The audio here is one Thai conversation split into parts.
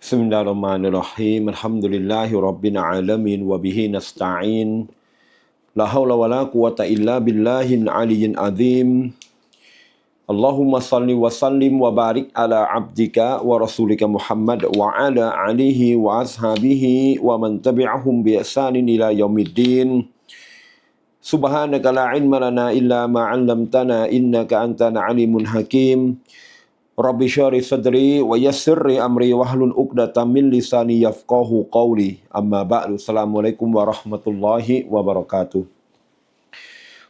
بسم الله الرحمن الرحيم الحمد لله رب العالمين وبه نستعين لا حول ولا قوة إلا بالله العلي العظيم اللهم صل وسلم وبارك على عبدك ورسولك محمد وعلى آله وأصحابه ومن تبعهم بإحسان إلى يوم الدين سبحانك لا علم لنا إلا ما علمتنا إنك أنت العليم الحكيم รับบิชาริสดรีวยัสรีอัมรีวะฮลุนอุกดะตามิลลิซานียัฟกอฮูกอลีอัมมาบะดุสลามุอะลัยกุมวะราะห์มะตุลลอฮิวะบะเราะกาตุ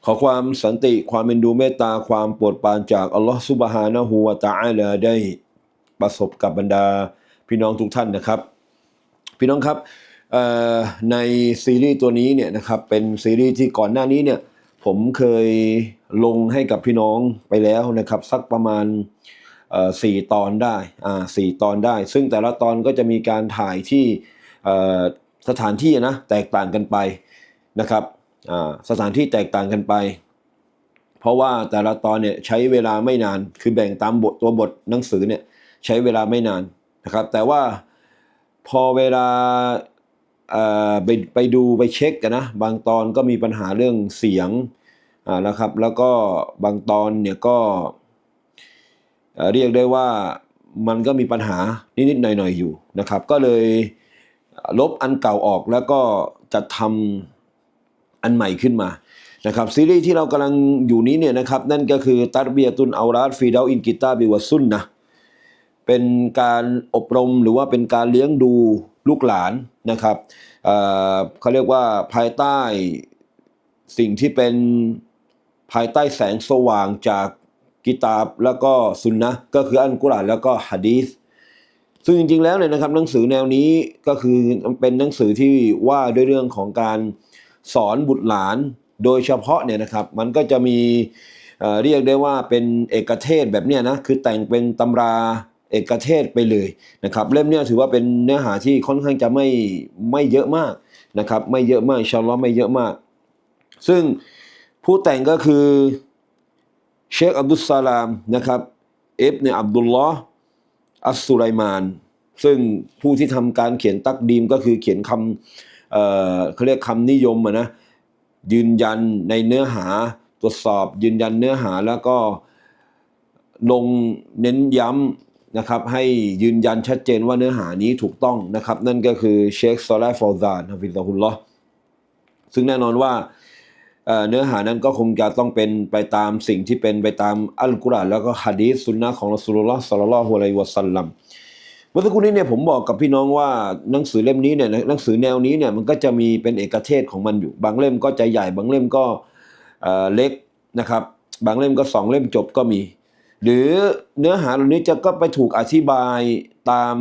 ขอความสันติความเป็นดูเมตตาความปวดปานจากอัลลอฮฺซุบฮานะฮูวะตะอาลาได้ประสบกับบรรดาพี่น้องทุกท่านนะครับ พี่น้องครับในซีรีส์ตัวนี้เนี่ยนะครับเป็นซีรีส์ที่ก่อนหน้านี้เนี่ยผมเคยลงให้กับพี่น้องไปแล้วนะครับ สักประมาณ สี่ตอนได้อ่าสี่ตอนได้ ซึ่งแต่ละตอนก็จะมีการถ่ายที่สถานที่นะแตกต่างกันไปนะครับอ่าสถานที่แตกต่างกันไป เพราะว่าแต่ละตอนเนี่ยใช้เวลาไม่นานคือแบ่งตามบทตัวบทหนังสือเนี่ยใช้เวลาไม่นานนะครับ แต่ว่าพอเวลาไปไปดูไปเช็คกันนะ บางตอนก็มีปัญหาเรื่องเสียงอ่านะครับ แล้วก็บางตอนเนี่ยก็ เรียกได้ว่ามันก็มีปัญหานิดๆหน่อยๆอยู่นะครับ ก็เลยลบอันเก่าออกแล้วก็จะทำอันใหม่ขึ้นมานะครับซีรีส์ที่เรากำลังอยู่นี้เนี่ยนะครับนั่นก็คือตัรเบียตุนอาราดฟีดาอินกิตาบิวซุนนะเป็นการอบรมหรือว่าเป็นการเลี้ยงดูลูกหลานนะครับเเขาเรียกว่าภายใต้สิ่งที่เป็นภายใต้แสงสว่างจาก กิตาบแล้วก็ซุนนะก็คืออันกุรอานแล้วก็ฮะดีษซึ่งจริงๆแล้วเนี่ยนะครับหนังสือแนวนี้ก็คือเป็นหนังสือที่ว่าด้วยเรื่องของการสอนบุตรหลานโดยเฉพาะเนี่ยนะครับ มันก็จะมีเรียกได้ว่าเป็นเอกเทศแบบเนี้ยนะคือแต่งเป็นตำราเอกเทศไปเลยนะครับ เล่มเนี้ยถือว่าเป็นเนื้อหาที่ค่อนข้างจะไม่ไม่เยอะมากนะครับ ไม่เยอะมากชาลอไม่เยอะมาก ซึ่งผู้แต่งก็คือ เชคอับดุสซาลามนะครับเอฟเนอับดุลลอฮ์อัสสุไลมาน ซึ่งผู้ที่ทำการเขียนตักดีมก็คือเขียนคำเอ่อเขาเรียกคำนิยมนะยืนยันในเนื้อหาตรวจสอบ ยืนยันเนื้อหาแล้วก็ลงเน้นย้ำนะครับให้ยืนยันชัดเจนว่าเนื้อหานี้ถูกต้องนะครับ นั่นก็คือเชคซอลาฟอซานฮะฟิซะฮุลลอซึ่งแน่นอนว่า เนื้อหานั้นก็คงจะต้องเป็นไปตามสิ่งที่เป็นไปตามอัลกุรอานแล้วก็ฮะดีษสุนนะของรอสูลุลลอฮ์ศ็อลลัลลอฮุอะลัยฮิวะซัลลัมเมื่อสักครู่นี้เนี่ยผมบอกกับพี่น้องว่าหนังสือเล่มนี้เนี่ยหนังสือแนวนี้เนี่ยมันก็จะมีเป็นเอกเทศของมันอยู่ บางเล่มก็จะใหญ่ บางเล่มก็เล็กนะครับ บางเล่มก็สองเล่มจบก็มี หรือเนื้อหาเหล่านี้จะก็ไปถูกอธิบายตาม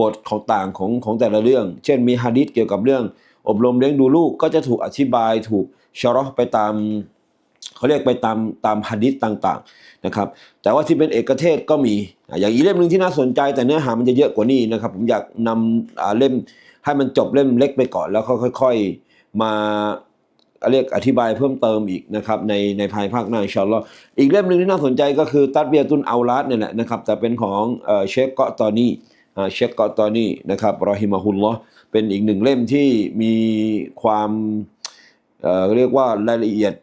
บทของต่างของของแต่ละเรื่อง เช่นมีฮะดิษเกี่ยวกับเรื่อง อบรมเลี้ยงดูลูกก็จะถูกอธิบายถูกชะรอไปตามเขาเรียกไปตามตามฮะดิษต่างๆนะครับ แต่ว่าที่เป็นเอกเทศก็มีอย่างอีเล่มหนึ่งที่น่าสนใจ แต่เนื้อหามันจะเยอะกว่านี้นะครับ ผมอยากนำอ่าเล่มให้มันจบเล่มเล็กไปก่อน แล้วค่อยๆมาเรียกอธิบายเพิ่มเติมอีกนะครับในในภายภาคหน้าอินชาอัลลอฮ์อีกเล่มหนึ่งที่น่าสนใจก็คือตัดเบียตุนเอาลาดเนี่ยแหละนะครับแต่เป็นของเอ่อเชคเกาะตอนีอ่าเชคเกาะตอนีนะครับรอฮิมะฮุลลอฮ์ เป็นอีกหนึ่งเล่มที่มีความเเรียกว่ารายละเอียด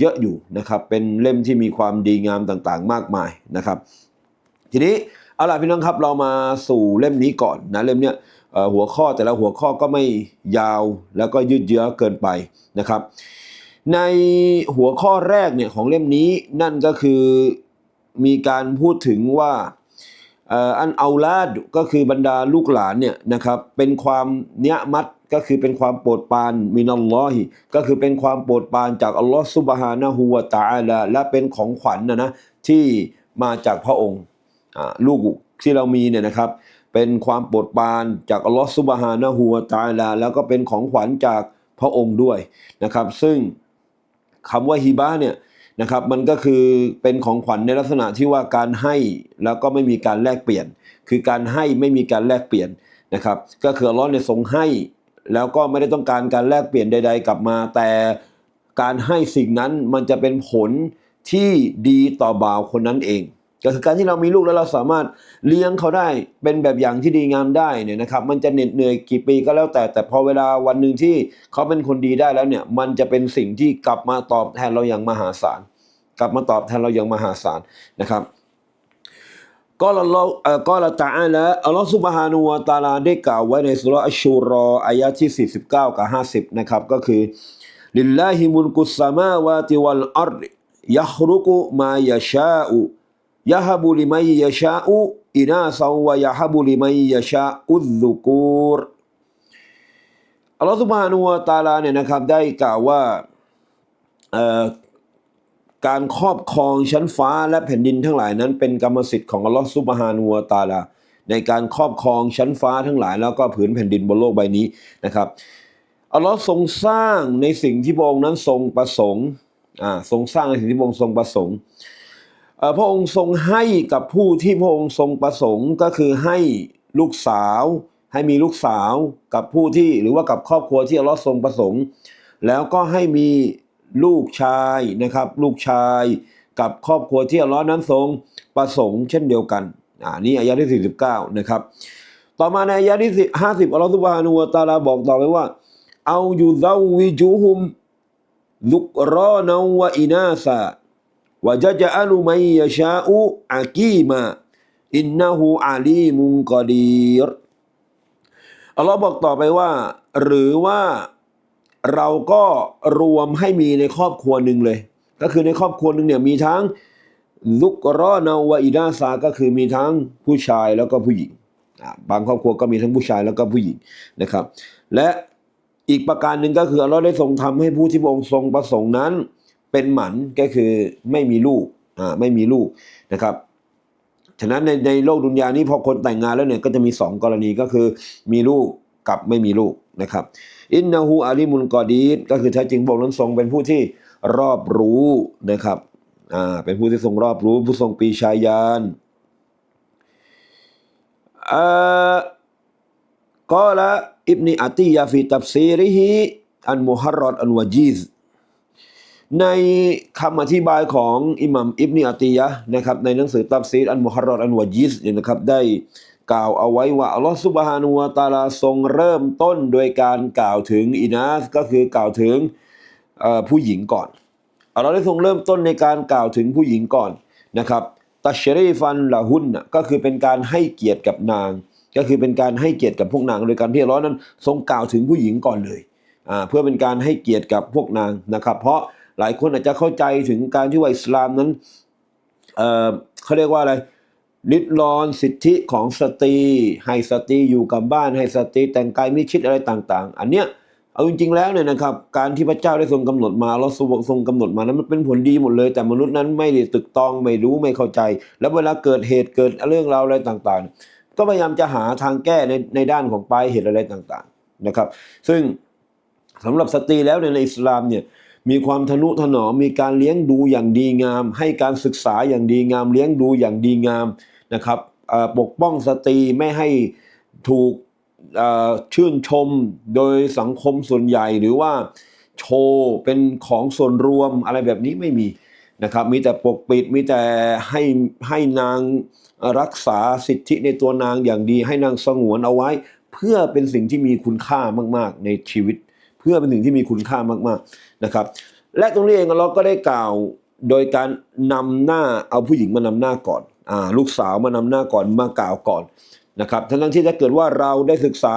เยอะอยู่นะครับ เป็นเล่มที่มีความดีงามต่างๆ มากมายนะครับ ทีนี้เอาล่ะพี่น้องครับเรามาสู่เล่มนี้ก่อนนะเล่มเนี้ยหัวข้อแต่ละหัวข้อก็ไม่ยาวแล้วก็ยืดเยื้อเกินไปนะครับ ในหัวข้อแรกเนี่ยของเล่มนี้นั่นก็คือมีการพูดถึงว่า อันเอาลาดก็คือบรรดาลูกหลานเนี่ยนะครับเป็นความเนียมัดก็คือเป็นความโปรดปรานมินัลลอฮิก็คือเป็นความโปรดปรานจากอัลลอฮฺซุบฮานะฮูวะตะอาลาและเป็นของขวัญนะนะที่มาจากพระองค์ลูกที่เรามีเนี่ยนะครับ เป็นความโปรดปรานจากอัลลอฮฺซุบฮานะฮูวะตะอาลาแล้วก็เป็นของขวัญจากพระองค์ด้วยนะครับ ซึ่งคำว่าฮิบะเนี่ย นะครับมันก็คือเป็นของขวัญในลักษณะที่ว่าการให้แล้วก็ไม่มีการแลกเปลี่ยน คือการให้ไม่มีการแลกเปลี่ยนนะครับก็คืออัลอนเนี่ยทรงให้ แล้วก็ไม่ได้ต้องการการแลกเปลี่ยนใด ๆ กลับมา แต่การให้สิ่งนั้นมันจะเป็นผลที่ดีต่อบ่าวคนนั้นเอง ก็คือการที่เรามีลูกแล้วเราสามารถเลี้ยงเขาได้เป็นแบบอย่างที่ดีงามได้เนี่ยนะครับ มันจะเหน็ดเหนื่อยกี่ปีก็แล้วแต่ แต่พอเวลาวันหนึ่งที่เขาเป็นคนดีได้แล้วเนี่ย มันจะเป็นสิ่งที่กลับมาตอบแทนเราอย่างมหาศาล กลับมาตอบแทนเราอย่างมหาศาลนะครับก็ละเราเอ่อก็ละตาอาละอัลลอฮฺซุบฮานุวะตาลาได้กล่าวไว้ในสุราอัชชูรออายะที่ 49 กับ 50 นะครับ ก็คือลิลลาฮิมุลกุสสามาวาติวัลอัรยะฮรุกุมายะชาอุ ยะฮบุลิมัยยะชาอุอินาซาวะยะฮบุลิมัยยะชาอุซุกูรอัลลอฮฺซุบฮานุวะตาลาเนี่ยนะครับได้กล่าวว่าการครอบครองชั้นฟ้าและแผ่นดินทั้งหลายนั้น เป็นกรรมสิทธิ์ของอัลลอฮฺซุบฮานูวะตาลาในการครอบครองชั้นฟ้าทั้งหลาย แล้วก็ผืนแผ่นดินบนโลกใบนี้นะครับอัลลอฮ์ทรงสร้างในสิ่งที่พระองค์นั้นทรงประสงค์อ่าทรงสร้างในสิ่งที่พระองค์ทรงประสงค์ พระองค์ทรงให้กับผู้ที่พระองค์ทรงประสงค์ก็คือให้ลูกสาว ให้มีลูกสาวกับผู้ที่หรือว่ากับครอบครัวที่อัลลอฮ์ทรงประสงค์ แล้วก็ให้มีลูกชายนะครับ ลูกชายกับครอบครัวที่อัลลอฮ์นั้นทรงประสงค์เช่นเดียวกันอ่านี่อายะที่ 49 นะครับ ต่อมาในอายะที่50อัลลอฮ์ซุบฮานุวะตาลาบอกต่อไปว่าเอายูซาวิจูฮุมลุกรอนาวะอินาซา วะจะจะอัลุมัยยะชาอุอากีมาอินนะฮูอาลีมุนกอดีรอัลลอฮ์บอกต่อไปว่า หรือว่าเราก็รวมให้มีในครอบครัวหนึ่งเลย ก็คือในครอบครัวหนึ่งเนี่ยมีทั้งลุกรอนาวอินาซาก็คือมีทั้งผู้ชายแล้วก็ผู้หญิง บางครอบครัวก็มีทั้งผู้ชายแล้วก็ผู้หญิงนะครับ และอีกประการหนึ่งก็คืออัลลอฮ์ได้ทรงทำให้ผู้ที่พระองค์ทรงประสงค์นั้น เป็นหมันก็คือไม่มีลูกอ่าไม่มีลูกนะครับฉะนั้นในในโลกดุนยานี้พอคนแต่งงานแล้วเนี่ยก็จะมีสองกรณีก็คือมีลูกกับไม่มีลูกนะครับอินนาฮูอาลีมุลกอดีดก็คือแท้จริงพระองค์นั้นทรงเป็นผู้ที่รอบรู้นะครับอ่าเป็นผู้ที่ทรงรอบรู้ผู้ทรงปีชาญาณอ่าก็ละอิบนีอาติยาฟีตับซีริฮิอันมุฮัรรอดอันวะจีซ ในคำอธิบายของอิหมัมอิบนีอาติยะนะครับในหนังสือตัฟซีรอันมุฮัรรอดอันวะจิสเนี่ยนะครับได้กล่าวเอาไว้ว่าอัลลอฮฺซุบฮานุวะตะอาลาทรงเริ่มต้นโดยการกล่าวถึงอินาสก็คือกล่าวถึงผู้หญิงก่อนอัลลอฮ์ได้ทรงเริ่มต้นในการกล่าวถึงผู้หญิงก่อนนะครับตัชรีฟันละหุนก็คือเป็นการให้เกียรติกับนาง ก็คือเป็นการให้เกียรติกับพวกนาง โดยการที่อัลลอฮ์นั้นทรงกล่าวถึงผู้หญิงก่อนเลยเพื่อเป็นการให้เกียรติกับพวกนางนะครับ เพราะ หลายคนอาจจะเข้าใจถึงการที่ว่าอิสลามนั้นเเขาเรียกว่าอะไรลิดรอนสิทธิของสตรี ให้สตรีอยู่กับบ้าน ให้สตรีแต่งกายมิชิดอะไรต่างๆ อันเนี้ยเอาจริงๆแล้วเนี่ยนะครับ การที่พระเจ้าได้ทรงกำหนดมาแล้วทรงกำหนดมานั้นมันเป็นผลดีหมดเลย แต่มนุษย์นั้นไม่ได้ตึกตองไม่รู้ไม่เข้าใจ แล้วเวลาเกิดเหตุเกิดเรื่องราวอะไรต่างๆ ก็พยายามจะหาทางแก้ในในด้านของปลายเหตุอะไรต่างๆนะครับ ซึ่งสำหรับสตรีแล้วในอิสลามเนี่ย มีความทนุถนอมมีการเลี้ยงดูอย่างดีงาม ให้การศึกษาอย่างดีงาม เลี้ยงดูอย่างดีงามนะครับปกป้องสตรีไม่ให้ถูกชื่นชมโดยสังคมส่วนใหญ่หรือว่าโชว์เป็นของส่วนรวมอะไรแบบนี้ไม่มีนะครับมีแต่ปกปิดมีแต่ให้ให้นางรักษาสิทธิในตัวนางอย่างดี ให้นางสงวนเอาไว้ เพื่อเป็นสิ่งที่มีคุณค่ามาก ๆ ในชีวิต พื่อเป็นสิ่งที่มีคุณค่ามากๆนะครับ และตรงนี้เองเราก็ได้กล่าวโดยการนำหน้าเอาผู้หญิงมานำหน้าก่อนอ่าลูกสาวมานำหน้าก่อนมากล่าวก่อนนะครับทั้งที่ถ้าเกิดว่าเราได้ศึกษา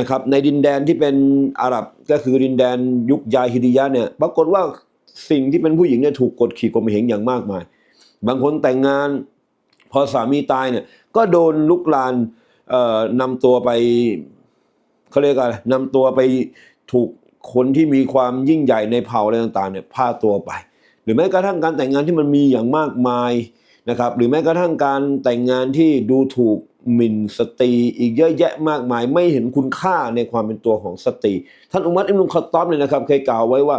นะครับในดินแดนที่เป็นอาหรับก็คือดินแดนยุคยาฮิดิยะเนี่ยปรากฏว่าสิ่งที่เป็นผู้หญิงเนี่ยถูกกดขี่ข่มเหงอย่างมากมาย บางคนแต่งงานพอสามีตายเนี่ยก็โดนลุกลานนำตัวไป เขาเรียกอะไรนำตัวไปถูกคนที่มีความยิ่งใหญ่ในเผ่าอะไรต่างๆเนี่ยพาตัวไป หรือแม้กระทั่งการแต่งงานที่มันมีอย่างมากมายนะครับ หรือแม้กระทั่งการแต่งงานที่ดูถูกหมิ่นสตรีอีกเยอะแยะมากมาย ไม่เห็นคุณค่าในความเป็นตัวของสตรีท่านอุมัรอิบนุคอตอบเนี่ยนะครับ เคยกล่าวไว้ว่า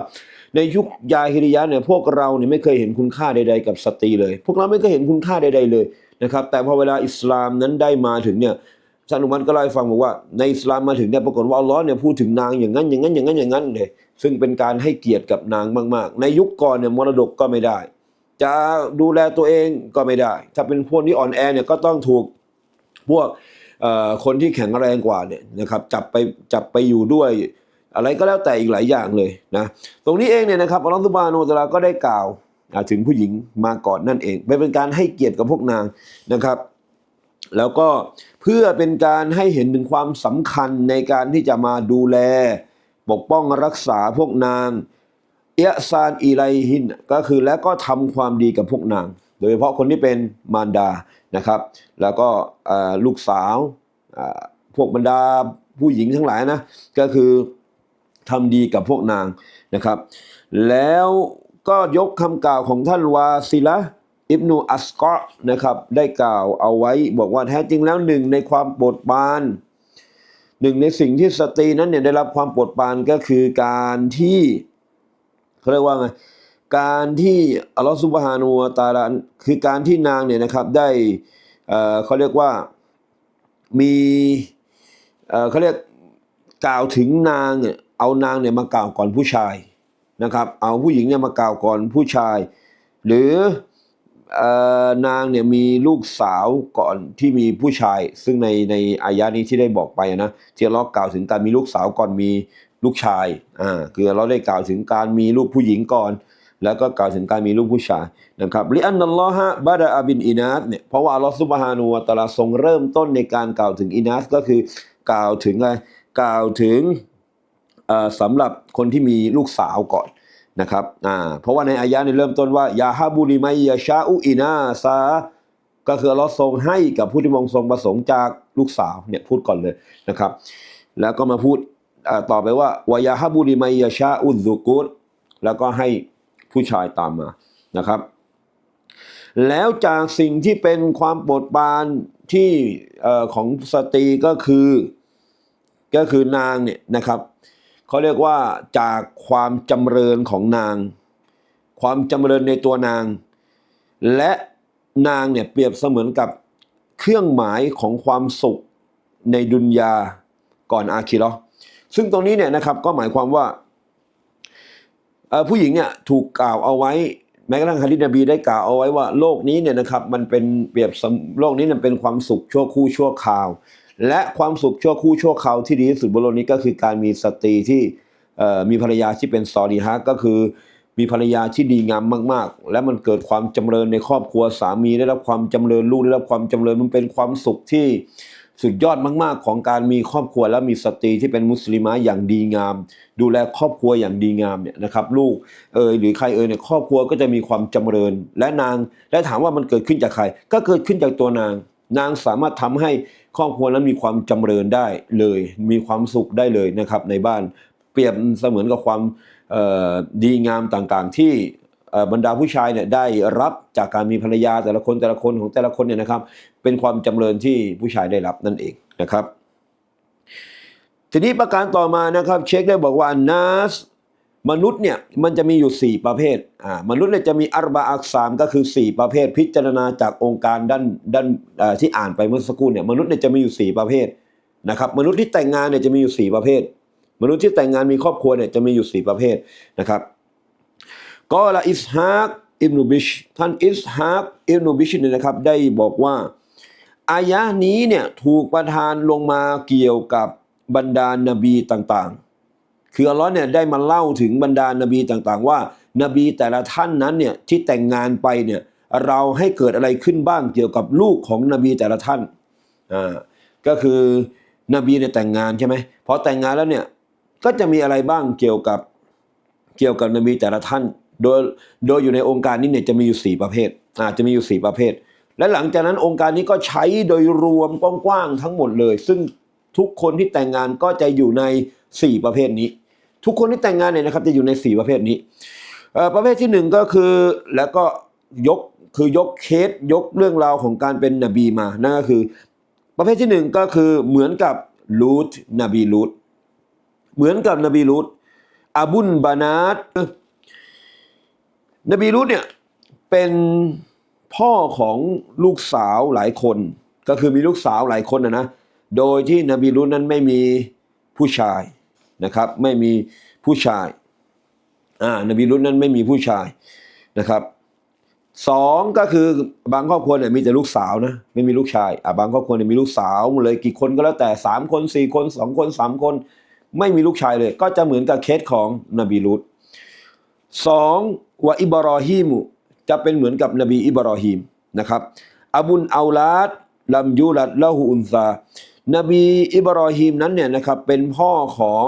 ในยุคยาฮิริยะเนี่ยพวกเราเนี่ยไม่เคยเห็นคุณค่าใด ๆ กับสตรีเลย พวกเราไม่เคยเห็นคุณค่าใด ๆเลยนะครับแต่พอเวลาอิสลามนั้นได้มาถึงเนี่ย ท่านอุมัรก็เล่าให้ฟังบอกว่าในอิสลามมาถึงเนี่ยปรากฏว่าอัลลอฮ์เนี่ยพูดถึงนางอย่างนั้นอย่างนั้นอย่างนั้นอย่างนั้นเลยซึ่งเป็นการให้เกียรติกับนางมาก ๆ ในยุคก่อนเนี่ยมรดกก็ไม่ได้ จะดูแลตัวเองก็ไม่ได้ ถ้าเป็นพวกที่อ่อนแอเนี่ยก็ต้องถูกพวกคนที่แข็งแรงกว่าเนี่ยนะครับจับไปจับไปอยู่ด้วยอะไรก็แล้วแต่อีกหลายอย่างเลยนะตรงนี้เองเนี่ยนะครับอัลลอฮฺซุบานะฮูวะตะอาลาก็ได้กล่าวถึงผู้หญิงมาก่อนนั่นเองเป็นการให้เกียรติกับพวกนางนะครับ แล้วก็เพื่อเป็นการให้เห็นถึงความสำคัญในการที่จะมาดูแล ปกป้องรักษาพวกนาง เอะซานอีไลฮินก็คือและก็ทำความดีกับพวกนาง โดยเฉพาะคนที่เป็นมารดานะครับ แล้วก็ลูกสาวพวกบรรดาผู้หญิงทั้งหลายนะก็คือทำดีกับพวกนางนะครับ แล้วก็ยกคำกล่าวของท่านวาซิละ อิบนูอัสกอนะครับ ได้กล่าวเอาไว้บอกว่าแท้จริงแล้วหนึ่งในความโปรดปาน หนึ่งในสิ่งที่สตรีนั้นเนี่ยได้รับความโปรดปานก็คือการที่เขาเรียกว่าไงการที่อัลลอฮฺซุบฮานูวตาลาคือการที่นางเนี่ยนะครับได้เขาเรียกว่ามีเขาเรียกกล่าวถึงนางเนี่ยเอานางเนี่ยมากล่าวก่อนผู้ชายนะครับ เอาผู้หญิงเนี่ยมากล่าวก่อนผู้ชาย หรือ นางเนี่ยมีลูกสาวก่อนที่มีผู้ชาย ซึ่งในในอายะนี้ที่ได้บอกไปนะที่เรากล่าวถึงการมีลูกสาวก่อนมีลูกชายอ่าคือเราได้กล่าวถึงการมีลูกผู้หญิงก่อน แล้วก็กล่าวถึงการมีลูกผู้ชายนะครับลิอันนัลลอฮะบาดะอบินอินัสเนี่ยเพราะว่าอัลลอฮฺซุบฮานูวะตะลาทรงเริ่มต้นในการกล่าวถึงอินัสก็คือกล่าวถึงอะไรกล่าวถึงเอ่อสำหรับคนที่มีลูกสาวก่อน นะครับอ่าเพราะว่าในอายะนี้เริ่มต้นว่ายาฮาบุริไมยาชาอุอินาซาก็คือเราทรงให้กับผู้ที่มองทรงประสงค์จากลูกสาวเนี่ยพูดก่อนเลยนะครับ แล้วก็มาพูดต่อไปว่าวายาฮาบุริไมยาชาอุซุกุตแล้วก็ให้ผู้ชายตามมานะครับ แล้วจากสิ่งที่เป็นความโปรดปรานที่ของสตรีก็คือก็คือนางเนี่ยนะครับ เขาเรียกว่าจากความจำเริญของนาง ความจำเริญในตัวนาง และนางเนี่ยเปรียบเสมือนกับเครื่องหมายของความสุขในดุนยาก่อนอาคิราะห์ซึ่งตรงนี้เนี่ยนะครับก็หมายความว่าผู้หญิงเนี่ยถูกกล่าวเอาไว้แม้กระทั่งฮะดิษนบีได้กล่าวเอาไว้ว่าโลกนี้เนี่ยนะครับมันเป็นเปรียบสมโลกนี้เนี่ยเป็นความสุขชั่วคู่ชั่วคราว และความสุขชั่วคู่ชั่วคราวที่ดีที่สุดบนโลกนี้ก็คือการมีสตรีที่มีภรรยาที่เป็นซอดีฮะก็คือมีภรรยาที่ดีงามมาก ๆ และมันเกิดความจำเริญในครอบครัวสามีได้รับความจำเริญลูกได้รับความจำเริญมันเป็นความสุขที่สุดยอดมาก ๆ ของการมีครอบครัวและมีสตรีที่เป็นมุสลิมะอย่างดีงาม ดูแลครอบครัวอย่างดีงามเนี่ยนะครับ ลูกเอยหรือใครเอยเนี่ยครอบครัวก็จะมีความจำเริญ และนางและถามว่ามันเกิดขึ้นจากใคร ก็เกิดขึ้นจากตัวนาง นางสามารถทำให้ครอบครัวนั้นมีความจำเริญได้เลย มีความสุขได้เลยนะครับในบ้านเปรียบเสมือนกับความดีงามต่างๆ ที่บรรดาผู้ชายเนี่ยได้รับจากการมีภรรยาแต่ละคนแต่ละคนของแต่ละคนเนี่ยนะครับ เป็นความจำเริญที่ผู้ชายได้รับนั่นเองนะครับ ทีนี้ประการต่อมานะครับ เช็คได้บอกว่านัส มนุษย์เนี่ยมันจะมีอยู่ 4 ประเภทอ่ามนุษย์เนี่ยจะมีอัรบะอักสามก็คือ 4 ประเภท พิจารณาจากองค์การด้านด้านที่อ่านไปเมื่อสักครู่เนี่ยมนุษย์เนี่ยจะมีอยู่ 4 ประเภทนะครับมนุษย์ที่แต่งงานเนี่ยจะมีอยู่ 4 ประเภท มนุษย์ที่แต่งงานมีครอบครัวเนี่ยจะมีอยู่ 4 ประเภทนะครับก็ละอิสฮากอิบนุบิชท่านอิสฮากอิบนุบิชเนี่ยนะครับได้บอกว่าอายะนี้เนี่ยถูกประทานลงมาเกี่ยวกับบรรดานบีต่างๆ คืออัลลอฮ์เนี่ยได้มาเล่าถึงบรรดานาบีต่างๆ ว่า นบีแต่ละท่านนั้นเนี่ยที่แต่งงานไปเนี่ยเราให้เกิดอะไรขึ้นบ้างเกี่ยวกับลูกของนบีแต่ละท่านอ่าก็คือนบีเนี่ยแต่งงานใช่ไหมพอแต่งงานแล้วเนี่ยก็จะมีอะไรบ้างเกี่ยวกับเกี่ยวกับนบีแต่ละท่าน โดยโดยอยู่ในองค์การนี้เนี่ยจะมีอยู่สี่ประเภทอ่าจะมีอยู่สี่ประเภท และหลังจากนั้นองค์การนี้ก็ใช้โดยรวมกว้างๆทั้งหมดเลย ซึ่งทุกคนที่แต่งงานก็จะอยู่ใน 4 ประเภทนี้ ทุกคนที่แต่งงานเนี่ยนะครับจะอยู่ใน 4 ประเภทนี้ประเภทที่หนึ่งก็คือแล้วก็ยกคือยกเคสยกเรื่องราวของการเป็นนบีมานั่นก็คือ ประเภทที่หนึ่งก็คือเหมือนกับลูตนบีลูตเหมือนกับนบีลูตอาบุนบานาตนบีลูตเนี่ยเป็นพ่อของลูกสาวหลายคน ก็คือมีลูกสาวหลายคนนะนะโดยที่นบีลูตนั้นไม่มีผู้ชาย นะครับไม่มีผู้ชายอ่านบีลุตนั้นไม่มีผู้ชายนะครับสองก็คือบางครอบครัวเนี่ยมีแต่ลูกสาวนะไม่มีลูกชายอะบางครอบครัวเนี่ยมีลูกสาวเลยกี่คนก็แล้วแต่สามคนสี่คนสองคนสามคน ไม่มีลูกชายเลย ก็จะเหมือนกับเคสของนบีลูตสองวะอิบรอฮิมจะเป็นเหมือนกับนบีอิบรอฮิมนะครับอบุนอัลลาดลัมยูลัดละหูอุนซา นบีอิบรอฮิมนั้นเนี่ยนะครับเป็นพ่อของ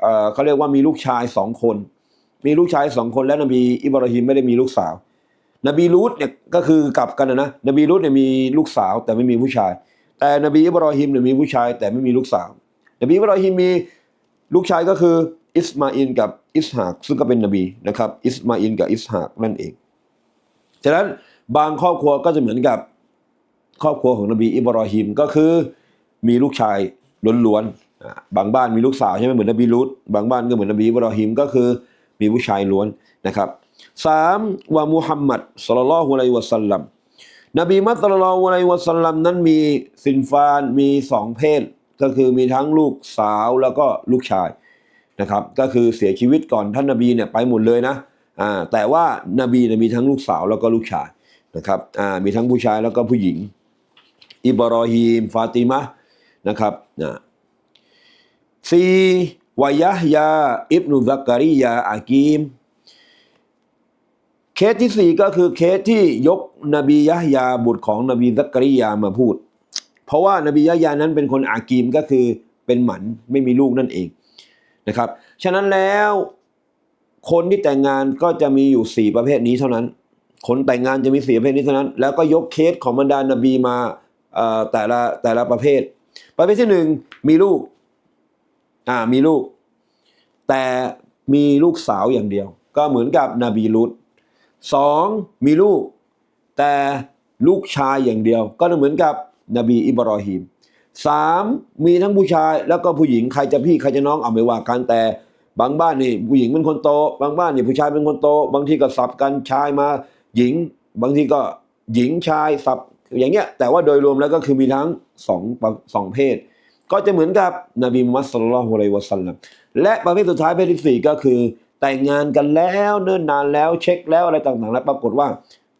เอเขาเรียกว่ามีลูกชายสองคน มีลูกชายสองคนและนบีอิบรอฮิมไม่ได้มีลูกสาว นบีลูตเนี่ยก็คือกลับกันนะนะนบีลูตเนี่ยมีลูกสาวแต่ไม่มีผู้ชาย แต่นบีอิบรอฮิมเนี่ยมีผู้ชายแต่ไม่มีลูกสาว นบีอิบรอฮิมมีลูกชายก็คืออิสมาอินกับอิสฮากซึ่งก็เป็นนบีนะครับอิสมาอินกับอิสฮากนั่นเองฉะนั้นบางครอบครัวก็จะเหมือนกับครอบครัวของนบีอิบรอฮิมก็คือ มีลูกชายล้วนๆบางบ้านมีลูกสาวใช่ไหมเหมือนนบีลูตบางบ้านก็เหมือนนบีอิบรอฮิมก็คือมีผู้ชายล้วนนะครับสามว่ามุฮัมมัดสุลลัลลอฮุอะลัยวะสัลลัมนบีมัสุลลัลลอฮุอะลัยวะสัลลัมนั้นมีสินฟานมีสองเพศ ก็คือมีทั้งลูกสาวแล้วก็ลูกชายนะครับ ก็คือเสียชีวิตก่อนท่านนบีเนี่ยไปหมดเลยนะอ่าแต่ว่านบีเนี่ยมีทั้งลูกสาวแล้วก็ลูกชายนะครับอ่ามีทั้งผู้ชายแล้วก็ผู้หญิง อิบรอฮีมฟาติมะ นะครับนะซีวายะยาอิบนุซักการิยาอากีม เคสที่สี่ก็คือเคสที่ยกนบียะยาบุตรของนบีซักการิยามาพูด เพราะว่านบียะยานั้นเป็นคนอากีมก็คือเป็นหมันไม่มีลูกนั่นเองนะครับ ฉะนั้นแล้วคนที่แต่งงานก็จะมีอยู่สี่ประเภทนี้เท่านั้น คนแต่งงานจะมีสี่ประเภทนี้เท่านั้น แล้วก็ยกเคสของบรรดานบีมาแต่ละแต่ละประเภท ประเภทที่หนึ่งมีลูก อ่ามีลูก แต่มีลูกสาวอย่างเดียว ก็เหมือนกับนบีลุตสองมีลูก แต่ลูกชายอย่างเดียว ก็เหมือนกับนบีอิบรอฮิมสามมีทั้งผู้ชายแล้วก็ผู้หญิงใครจะพี่ใครจะน้องเอาไม่ว่ากันแต่บางบ้านนี่ผู้หญิงเป็นคนโต บางบ้านนี่ผู้ชายเป็นคนโต บางทีก็สับกันชายมาหญิง บางทีก็หญิงชายสับ อย่างเงี้ยแต่ว่าโดยรวมแล้วก็คือมีทั้งสองสองเพศ ก็จะเหมือนกับนบีมุฮัมมัดสุลลัลฮุอะลัยวะสัลลัมและประเภทสุดท้ายประเภทที่สี่ก็คือ แต่งงานกันแล้วเนิ่นนานแล้วเช็คแล้วอะไรต่างๆ แล้วปรากฏว่า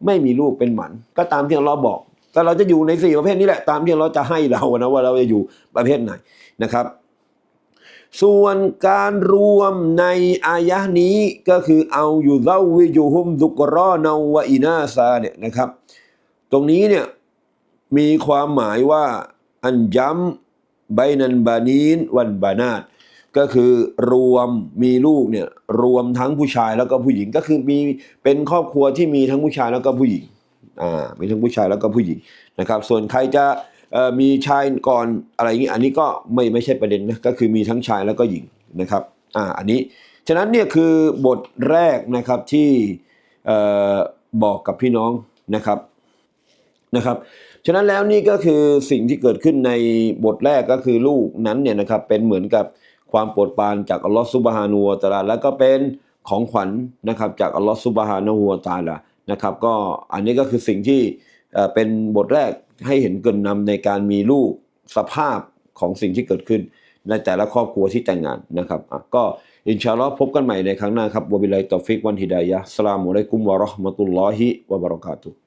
ไม่มีลูกเป็นหมัน ก็ตามที่เราบอก แต่เราจะอยู่ในสี่ประเภทนี้แหละตามที่เราจะให้เรานะว่าเราจะอยู่ประเภทไหนนะครับ ส่วนการรวมในอายะนี้ก็คือเอาอยู่เล่าวิจูฮุมดุกรอเนาวะอินาซาเนี่ยนะครับ ตรงนี้เนี่ย มีความหมายว่าอันย้ำไบนันบานีนวันบานาตก็คือรวมมีลูกเนี่ยรวมทั้งผู้ชายแล้วก็ผู้หญิงก็คือมีเป็นครอบครัวที่มีทั้งผู้ชายแล้วก็ผู้หญิงอ่ามีทั้งผู้ชายแล้วก็ผู้หญิงนะครับ ส่วนใครจะมีชายก่อนอะไรอย่างนี้อันนี้ก็ไม่ไม่ใช่ประเด็นนะก็คือมีทั้งชายแล้วก็หญิงนะครับอ่าอันนี้ฉะนั้นเนี่ยคือบทแรกนะครับที่บอกกับพี่น้องนะครับนะครับ ฉะนั้นแล้วนี่ก็คือสิ่งที่เกิดขึ้นในบทแรกก็คือลูกนั้นเนี่ยนะครับเป็นเหมือนกับความโปรดปรานจากอัลลอฮฺซุบฮานูวตะอาลาแล้วก็เป็นของขวัญนะครับจากอัลลอฮฺซุบฮานูวตะอาลานะครับก็อันนี้ก็คือสิ่งที่เป็นบทแรกให้เห็นเกินนำในการมีลูกสภาพของสิ่งที่เกิดขึ้น ในแต่ละครอบครัวที่แต่งงานนะครับอะก็อินชาอัลลอฮ์พบกันใหม่ในครั้งหน้าครับวบิลลาฮิตอฟิกวันฮิดายะสลามุอะลัยกุมวะราะห์มะตุลลอฮิวะบะเราะกาตุฮ์